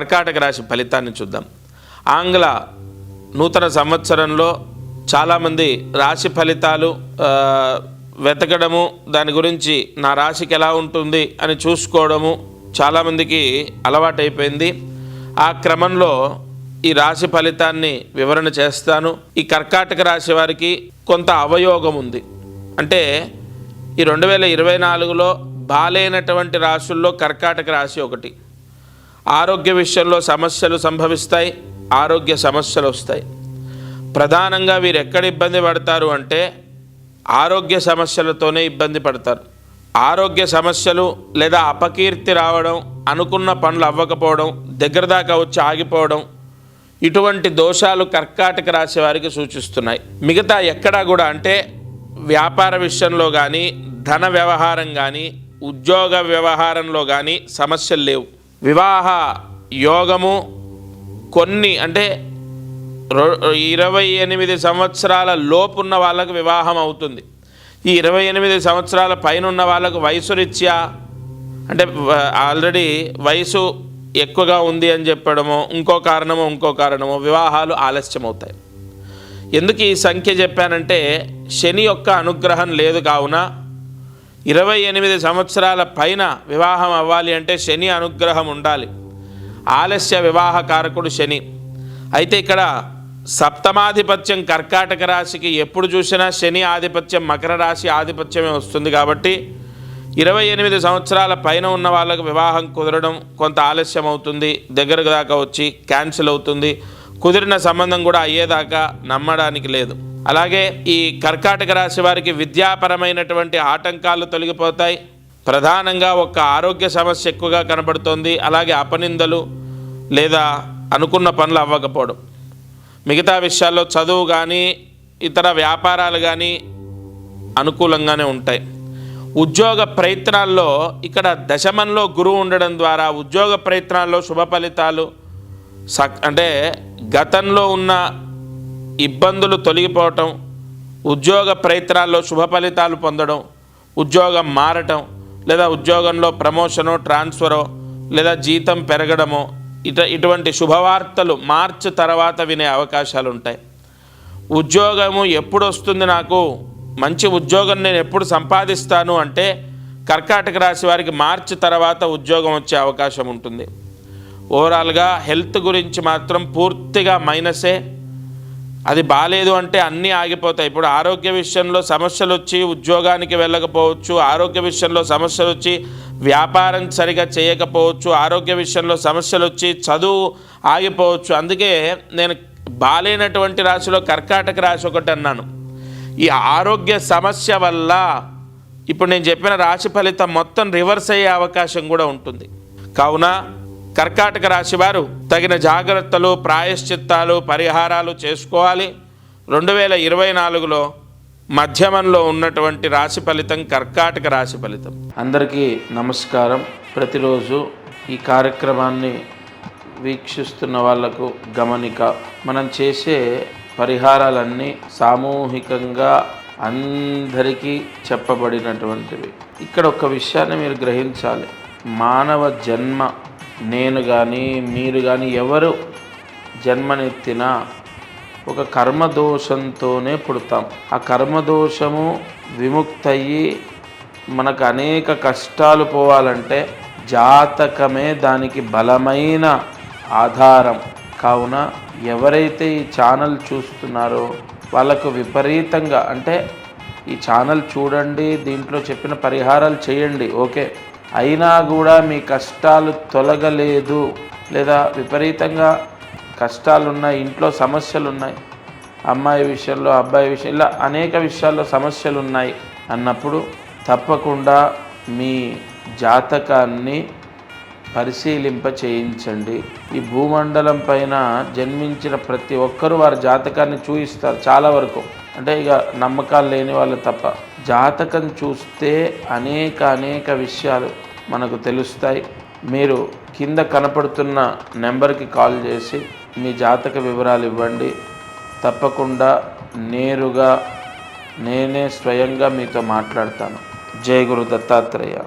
కర్కాటక రాశి ఫలితాన్ని చూద్దాం. ఆంగ్ల నూతన సంవత్సరంలో చాలామంది రాశి ఫలితాలు వెతకడము దాని గురించి నా రాశికి ఎలా ఉంటుంది అని చూసుకోవడము చాలామందికి అలవాటైపోయింది. ఆ క్రమంలో ఈ రాశి ఫలితాన్ని వివరణ చేస్తాను. ఈ కర్కాటక రాశి వారికి కొంత అవయోగం ఉంది. అంటే ఈ రెండు వేల ఇరవై నాలుగులో బాలేనటువంటి రాశుల్లో కర్కాటక రాశి ఒకటి. ఆరోగ్య విషయంలో సమస్యలు సంభవిస్తాయి ఆరోగ్య సమస్యలు వస్తాయి. ప్రధానంగా వీరు ఎక్కడ ఇబ్బంది పడతారు అంటే ఆరోగ్య సమస్యలతోనే ఇబ్బంది పడతారు. ఆరోగ్య సమస్యలు లేదా అపకీర్తి రావడం అనుకున్న పనులు అవ్వకపోవడం దగ్గర దాకా వచ్చి ఆగిపోవడం ఇటువంటి దోషాలు కర్కాటక రాశి వారికి సూచిస్తున్నాయి. మిగతా ఎక్కడా కూడా అంటే వ్యాపార విషయంలో కానీ ధన వ్యవహారం కానీ ఉద్యోగ వ్యవహారంలో కానీ సమస్యలు లేవు. వివాహ యోగము కొన్ని అంటే రొ- ఇరవై ఎనిమిది సంవత్సరాల లోపున్న వాళ్ళకు వివాహం అవుతుంది. ఈ ఇరవై ఎనిమిది సంవత్సరాల పైన ఉన్న వాళ్ళకు వయసు రీత్యా అంటే ఆల్రెడీ వయసు ఎక్కువగా ఉంది అని చెప్పడము ఇంకో కారణము ఇంకో కారణము వివాహాలు ఆలస్యం అవుతాయి ఎందుకు ఈ సంఖ్య చెప్పానంటే శని యొక్క అనుగ్రహం లేదు కావున ఇరవై ఎనిమిది సంవత్సరాల పైన వివాహం అవ్వాలి అంటే శని అనుగ్రహం ఉండాలి. ఆలస్య వివాహ కారకుడు శని. అయితే ఇక్కడ సప్తమాధిపత్యం కర్కాటక రాశికి ఎప్పుడు చూసినా శని ఆధిపత్యం మకర రాశి ఆధిపత్యమే వస్తుంది కాబట్టి ఇరవై ఎనిమిది సంవత్సరాల పైన ఉన్న వాళ్ళకు వివాహం కుదరడం కొంత ఆలస్యం అవుతుంది దగ్గరకు దాకా వచ్చి క్యాన్సిల్ అవుతుంది. కుదిరిన సంబంధం కూడా అయ్యేదాకా నమ్మడానికి లేదు. అలాగే ఈ కర్కాటక రాశి వారికి విద్యాపరమైనటువంటి ఆటంకాలు తొలగిపోతాయి. ప్రధానంగా ఒక ఆరోగ్య సమస్య ఎక్కువగా కనబడుతోంది. అలాగే అపనిందలు లేదా అనుకున్న పనులు అవ్వకపోవడం. మిగతా విషయాల్లో చదువు కానీ ఇతర వ్యాపారాలు కానీ అనుకూలంగానే ఉంటాయి. ఉద్యోగ ప్రయత్నాల్లో ఇక్కడ దశమంలో గురువు ఉండడం ద్వారా ఉద్యోగ ప్రయత్నాల్లో శుభ ఫలితాలు అంటే గతంలో ఉన్న ఇబ్బందులు తొలగిపోవటం ఉద్యోగ ప్రయత్నాల్లో శుభ ఫలితాలు పొందడం ఉద్యోగం మారటం లేదా ఉద్యోగంలో ప్రమోషనో ట్రాన్స్ఫరో లేదా జీతం పెరగడమో ఇట ఇటువంటి శుభవార్తలు మార్చి తర్వాత వినే అవకాశాలు ఉంటాయి ఉద్యోగము ఎప్పుడు వస్తుంది నాకు? మంచి ఉద్యోగం నేను ఎప్పుడు సంపాదిస్తాను అంటే కర్కాటక రాశి వారికి మార్చి తర్వాత ఉద్యోగం వచ్చే అవకాశం ఉంటుంది ఓవరాల్గా హెల్త్ గురించి మాత్రం పూర్తిగా మైనసే. అది బాగాలేదు అంటే అన్నీ ఆగిపోతాయి. ఇప్పుడు ఆరోగ్య విషయంలో సమస్యలు వచ్చి ఉద్యోగానికి వెళ్ళకపోవచ్చు ఆరోగ్య విషయంలో సమస్యలు వచ్చి వ్యాపారం సరిగా చేయకపోవచ్చు ఆరోగ్య విషయంలో సమస్యలు వచ్చి చదువు ఆగిపోవచ్చు. అందుకే నేను బాలేనటువంటి రాశిలో కర్కాటక రాశి ఒకటి అన్నాను. ఈ ఆరోగ్య సమస్య వల్ల ఇప్పుడు నేను చెప్పిన రాశి ఫలితం మొత్తం రివర్స్ అయ్యే అవకాశం కూడా ఉంటుంది. కావున కర్కాటక రాశి వారు తగిన జాగ్రత్తలు ప్రాయశ్చిత్తాలు పరిహారాలు చేసుకోవాలి. రెండు వేల ఇరవై నాలుగులో మధ్యమంలో ఉన్నటువంటి రాశి ఫలితం కర్కాటక రాశి ఫలితం. అందరికీ నమస్కారం. ప్రతిరోజు ఈ కార్యక్రమాన్ని వీక్షిస్తున్న వాళ్ళకు గమనిక మనం చేసే పరిహారాలన్నీ సామూహికంగా అందరికీ చెప్పబడినటువంటివి. ఇక్కడ ఒక విషయాన్ని మీరు గ్రహించాలి. మానవ జన్మ నేను కానీ మీరు కానీ ఎవరు జన్మనెత్తినా ఒక కర్మదోషంతోనే పుడతాం. ఆ కర్మదోషము విముక్తయ్యి మనకు అనేక కష్టాలు పోవాలంటే జాతకమే దానికి బలమైన ఆధారం. కావున ఎవరైతే ఈ ఛానల్ చూస్తున్నారో వాళ్ళకు విపరీతంగా అంటే ఈ ఛానల్ చూడండి దీంట్లో చెప్పిన పరిహారాలు చేయండి ఓకే? అయినా కూడా మీ కష్టాలు తొలగలేదు లేదా విపరీతంగా కష్టాలు ఉన్నాయి ఇంట్లో సమస్యలు ఉన్నాయి అమ్మాయి విషయంలో అబ్బాయి విషయం ఇలా అనేక విషయాల్లో సమస్యలు ఉన్నాయి అన్నప్పుడు తప్పకుండా మీ జాతకాన్ని పరిశీలింప చేయించండి. ఈ భూమండలం పైన జన్మించిన ప్రతి ఒక్కరూ వారి జాతకాన్ని చూయిస్తారు చాలా వరకు. అంటే ఇక నమ్మకాలు లేని వాళ్ళు తప్ప. జాతకం చూస్తే అనేక అనేక విషయాలు మనకు తెలుస్తాయి. మీరు కింద కనపడుతున్న నెంబర్కి కాల్ చేసి మీ జాతక వివరాలు ఇవ్వండి. తప్పకుండా నేరుగా నేనే స్వయంగా మీతో మాట్లాడతాను. జయ గురు దత్తాత్రేయ.